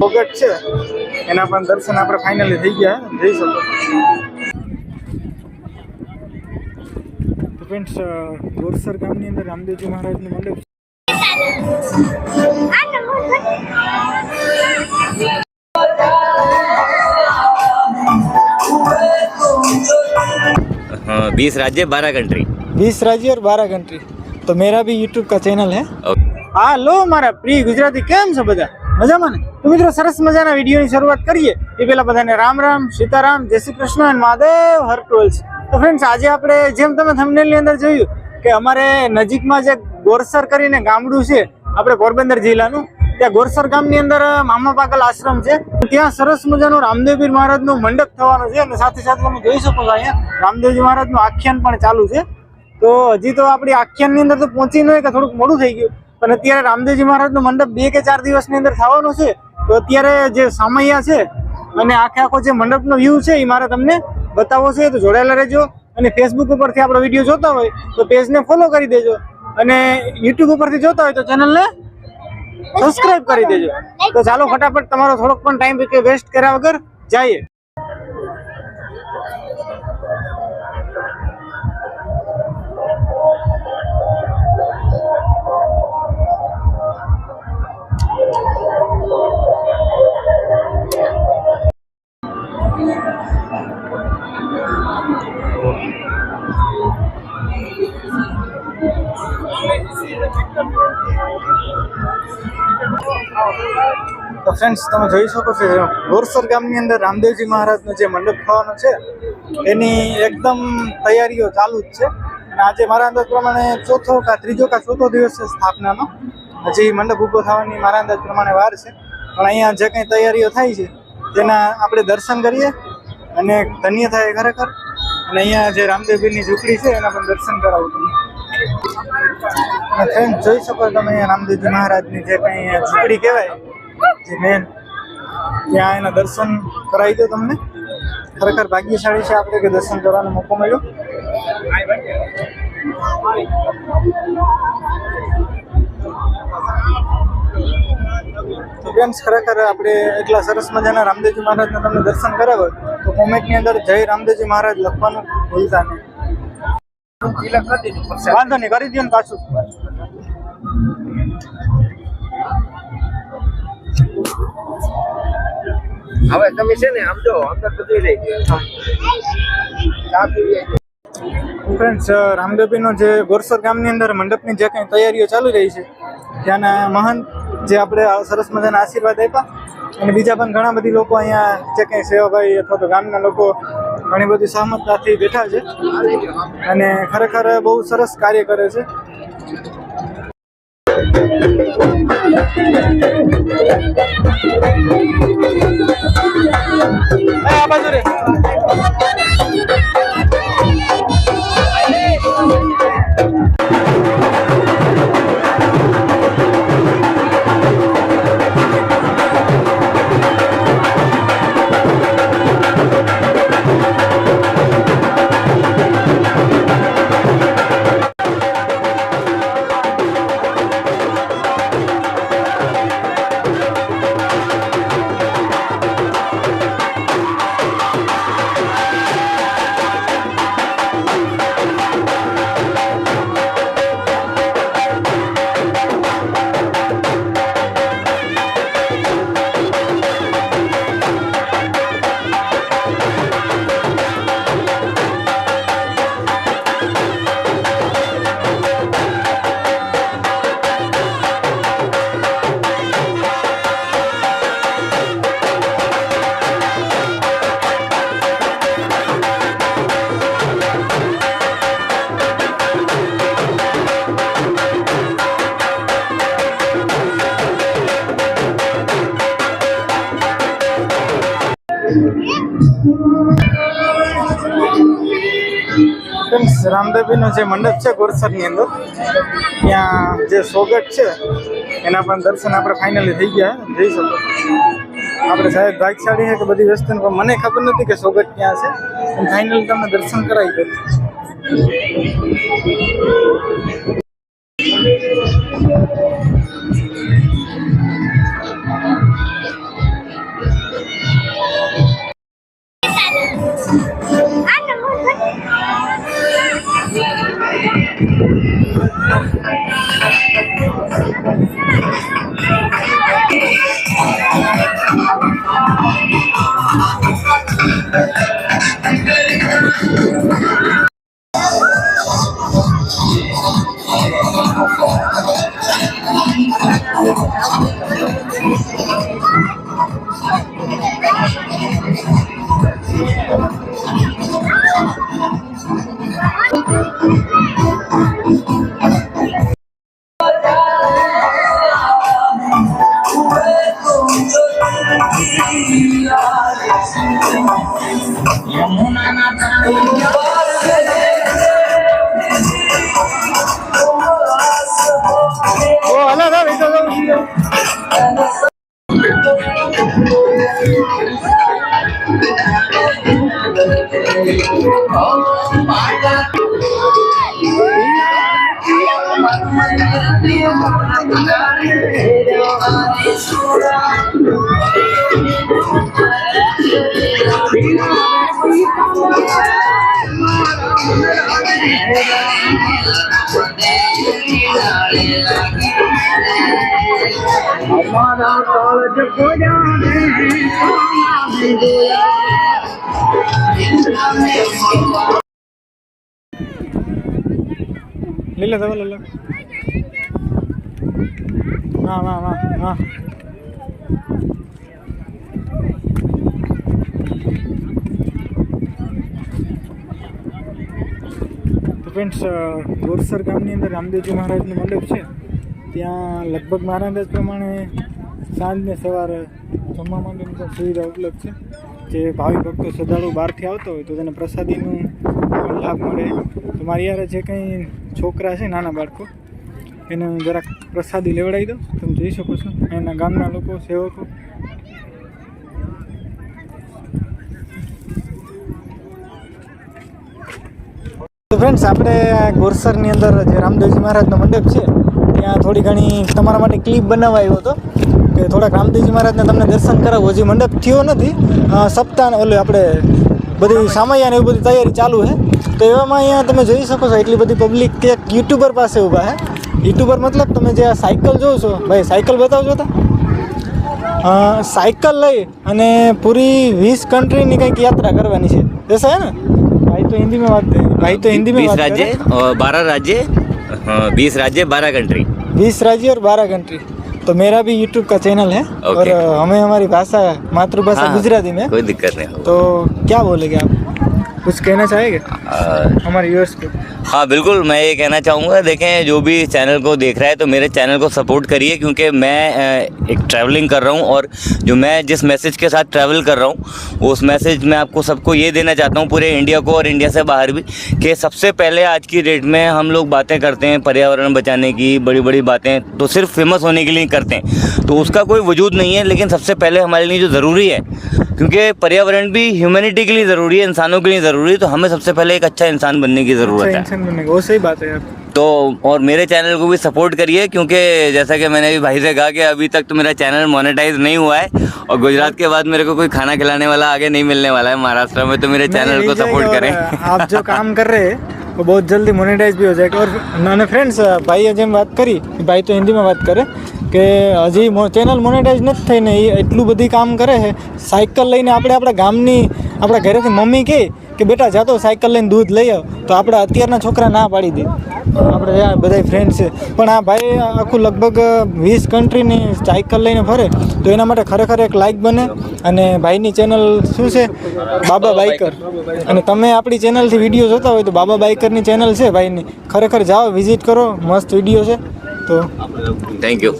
ભોગટ છે. એના પણ દર્શન આપણે ફાઇનલી થઈ ગયા. જઈ શકો તો ફ્રેન્ડ્સ ગોરસર ગામની અંદર રામદેવજી મહારાજનું મંડપ बीस राज्य बारह कंट्री बीस राज्य और बारह कंट्री तो मेरा भी यूट्यूब का चैनल है ओके હા લો મારા પ્રિય ગુજરાતી કેમ છો બધા મજામાં ને તો મિત્રો સરસ મજાના વિડીયોની શરૂઆત કરીએ એ પહેલા બધાને રામ રામ સીતારામ જય શ્રી કૃષ્ણ અને મહાદેવ હર ટ્રોલ્સ તો ફ્રેન્ડ્સ આજે આપણે જેમ તમે થંબનેલની અંદર જોયું કે અમારે નજીકમાં જે ગોરસર કરીને ગામડું છે આપણે પોરબંદર જિલ્લાનું ત્યાં ગોરસર ગામની અંદર મામા પાગલ આશ્રમ છે. ત્યાં સરસ મજાનું રામદેવપીર મહારાજનું મંડપ થવાનું છે અને સાથે સાથે તમે જોઈ શકો છો અહીંયા રામદેવજી મહારાજનું આખ્યાન પણ ચાલુ છે. તો હજી તો આપણી આખ્યાનની અંદર તો પહોંચી નહીં કે થોડુંક મોડું થઈ ગયું. પણ અત્યારે રામદેવજી મહારાજનું મંડપ બે કે ચાર દિવસની અંદર થવાનું છે. તો અત્યારે જે સામૈયા છે અને આખે આખો જે મંડપનો વ્યૂ છે એ મારે તમને બતાવવો છે, તો જોડાયેલા રહેજો. અને ફેસબુક ઉપરથી આપણો વીડિયો જોતા હોય તો પેજને ફોલો કરી દેજો. અને યુટ્યુબ ઉપરથી જોતા હોય તો ચેનલને સબસ્ક્રાઇબ કરી દેજો. તો ચાલો ફટાફટ તમારો થોડોક પણ ટાઈમ કે વેસ્ટ કર્યા વગર જઈએ. તો ફ્રેન્ડ્સ તમે જોઈ શકો છો ગોરસર ગામની અંદર રામદેવજી મહારાજનો જે મંડપ થવાનો છે, એની એકદમ તૈયારીઓ ચાલુ જ છે. અને આજે મારા અંદાજ પ્રમાણે ચોથો કા ત્રીજો કા ચોથો દિવસ સ્થાપનાનો. હજી મંડપ ઊભો થવાની મારા અંદાજ પ્રમાણે વાર છે. પણ અહીંયા જે કંઈ તૈયારીઓ થાય છે, તેના આપણે દર્શન કરીએ અને ધન્ય થાય ખરેખર. અને અહીંયા જે રામદેવજીની ઝૂંપડી છે, એના પણ દર્શન કરાવું અને ફ્રેન્ડ જોઈ શકો તમે રામદેવજી મહારાજની જે કંઈ ઝૂંપડી કહેવાય જે મેન ત્યાં એના દર્શન કરાવી દો તમને. ખરેખર ભાગ્યશાળી છે આપણે કે દર્શન કરવાનો મોકો મળ્યો. ફ્રેન્ડ્સ ખરેખર આપણે એટલા સરસ મજાના રામદેવજી મહારાજના તમને દર્શન કરાવો તો કોમેન્ટની અંદર જય રામદેવજી મહારાજ લખવાનું ભૂલતા નહીં. વાંધો નહીં, કરી દો ને પાછું. હવે તમે છે ને આમ જો અંદર બધું લઈ ગયો ફ્રેન્ડ્સ રામદેવીનો જે ગોરસર ગામની અંદર મંડપની જે કંઈ તૈયારીઓ ચાલી રહી છે, ત્યાંના મહંત જે આપણે સરસ મજાના આશીર્વાદ આપ્યા, અને બીજા પણ ઘણા બધી લોકો અહીંયા જે કંઈ સેવાભાઈ અથવા તો ગામના લોકો ઘણી બધી સહમતતાથી બેઠા છે, અને ખરેખર બહુ સરસ કાર્ય કરે છે. રામદેવજીનો જે મંડપ છે ગોરસરની અંદર, ત્યાં જે સોગટ છે, એના પણ દર્શન આપણે ફાઇનલી થઈ ગયા જઈ શકો. આપણે સાહેબ ભાગશાળી છે કે બધી વસ્તુ પણ મને ખબર નથી કે સોગટ ક્યાં છે. પણ ફાઇનલ તમને દર્શન કરાવી દઉં. 啊。લીલો દવા લીલો હા હા હા હા તો ફ્રેન્ડ્સ ગોરસર ગામની અંદર રામદેવજી મહારાજનું મંડપ છે. ત્યાં લગભગ મારા અંદાજ પ્રમાણે સાંજને સવારે જમવા માટેની પણ સુવિધા ઉપલબ્ધ છે. જે ભાવિ ભક્તો શ્રદ્ધાળુ બહારથી આવતો હોય તો તેને પ્રસાદીનું લાભ મળે. તો મારી યારે જે કંઈ છોકરા છે નાના બાળકો, એને જરાક પ્રસાદી લેવડાવી દઉં. તમે જોઈ શકો છો. એના ગામના લોકો, સેવકો તો ફ્રેન્ડ્સ આપણે ગોરસરની અંદર જે રામદેવજી મહારાજનો મંડપ છે, ત્યાં થોડી ઘણી તમારા માટે ક્લિપ બનાવવા આવ્યો હતો કે થોડાક રામદેવજી મહારાજને તમને દર્શન કરાવો હજી મંડપ થયો નથી. સપ્તાહ ઓલે આપણે બધી સામૈયાને એવી બધી તૈયારી ચાલુ છે. તો એવામાં અહીંયા તમે જોઈ શકો છો, એટલી બધી પબ્લિક કે યુટ્યુબર પાસે ઊભા છે. યુટ્યુબર મતલબ તમે જે આ સાયકલ જોવો છો, ભાઈ સાયકલ બતાવજો તો. સાયકલ લઈ અને પૂરી વીસ કન્ટ્રીની કંઈક યાત્રા કરવાની છે. જશે ને? ભાઈ, તો હિન્દીમાં વાત भाई तो हिंदी में बीस राज्य और बारह राज्य। बीस राज्य बारह कंट्री बीस राज्य और बारह कंट्री तो मेरा भी यूट्यूब का चैनल है okay. और हमें हमारी भाषा मातृभाषा हाँ, गुजराती में। कोई दिक्कत नहीं तो क्या बोलेगे आप? कुछ कहना चाहेंगे? हमारे व्यूअर्स को। हाँ बिल्कुल मैं ये कहना चाहूँगा देखें जो भी चैनल को देख रहा है तो मेरे चैनल को सपोर्ट करिए क्योंकि मैं एक ट्रैवलिंग कर रहा हूँ और जो मैं जिस मैसेज के साथ ट्रैवल कर रहा हूँ उस मैसेज में आपको सबको ये देना चाहता हूँ पूरे इंडिया को और इंडिया से बाहर भी कि सबसे पहले आज की डेट में हम लोग बातें करते हैं पर्यावरण बचाने की बड़ी बड़ी बातें तो सिर्फ़ फ़ेमस होने के लिए करते हैं। तो उसका कोई वजूद नहीं है लेकिन सबसे पहले हमारे लिए जो ज़रूरी है क्योंकि पर्यावरण भी ह्यूमैनिटी के लिए ज़रूरी है इंसानों के लिए ज़रूरी है तो हमें सबसे पहले एक अच्छा इंसान बनने की ज़रूरत अच्छा है इंसान बनने का वो सही बात है यार तो और मेरे चैनल को भी सपोर्ट करिए क्योंकि जैसा कि मैंने अभी भाई से कहा कि अभी तक तो मेरा चैनल मोनेटाइज नहीं हुआ है और गुजरात के बाद मेरे को कोई खाना खिलाने वाला आगे नहीं मिलने वाला है महाराष्ट्र में तो मेरे नहीं, चैनल को मिल जाएगा सपोर्ट और, करें आप जो काम कर रहे हैं वो बहुत जल्दी मोनेटाइज भी हो जाएगा और मैंने फ्रेंड्स ભાઈએ જેમ વાત કરી ભાઈ તો હિન્દીમાં વાત કરે કે હજી ચેનલ મોનેટાઇઝ નથી થઈને એ એટલું બધી કામ કરે છે સાયકલ લઈને આપણે આપણા ગામની આપણા ઘરેથી મમ્મી કહે કે બેટા જાતો સાયકલ લઈને દૂધ લઈએ તો આપણે અત્યારના છોકરા ના પાડી દે. આપણે આ બધા ફ્રેન્ડ છે. પણ આ ભાઈ આખું લગભગ વીસ કન્ટ્રીની સાયકલ લઈને ફરે. તો એના માટે ખરેખર એક લાઇક બને. અને ભાઈની ચેનલ શું છે? બાબા બાઇકર અને તમે આપણી ચેનલથી વીડિયો જોતા હોય તો બાબા બાઇકરની ચેનલ છે ભાઈની. ખરેખર જાઓ વિઝિટ કરો. મસ્ત વીડિયો છે. તો થેન્ક યુ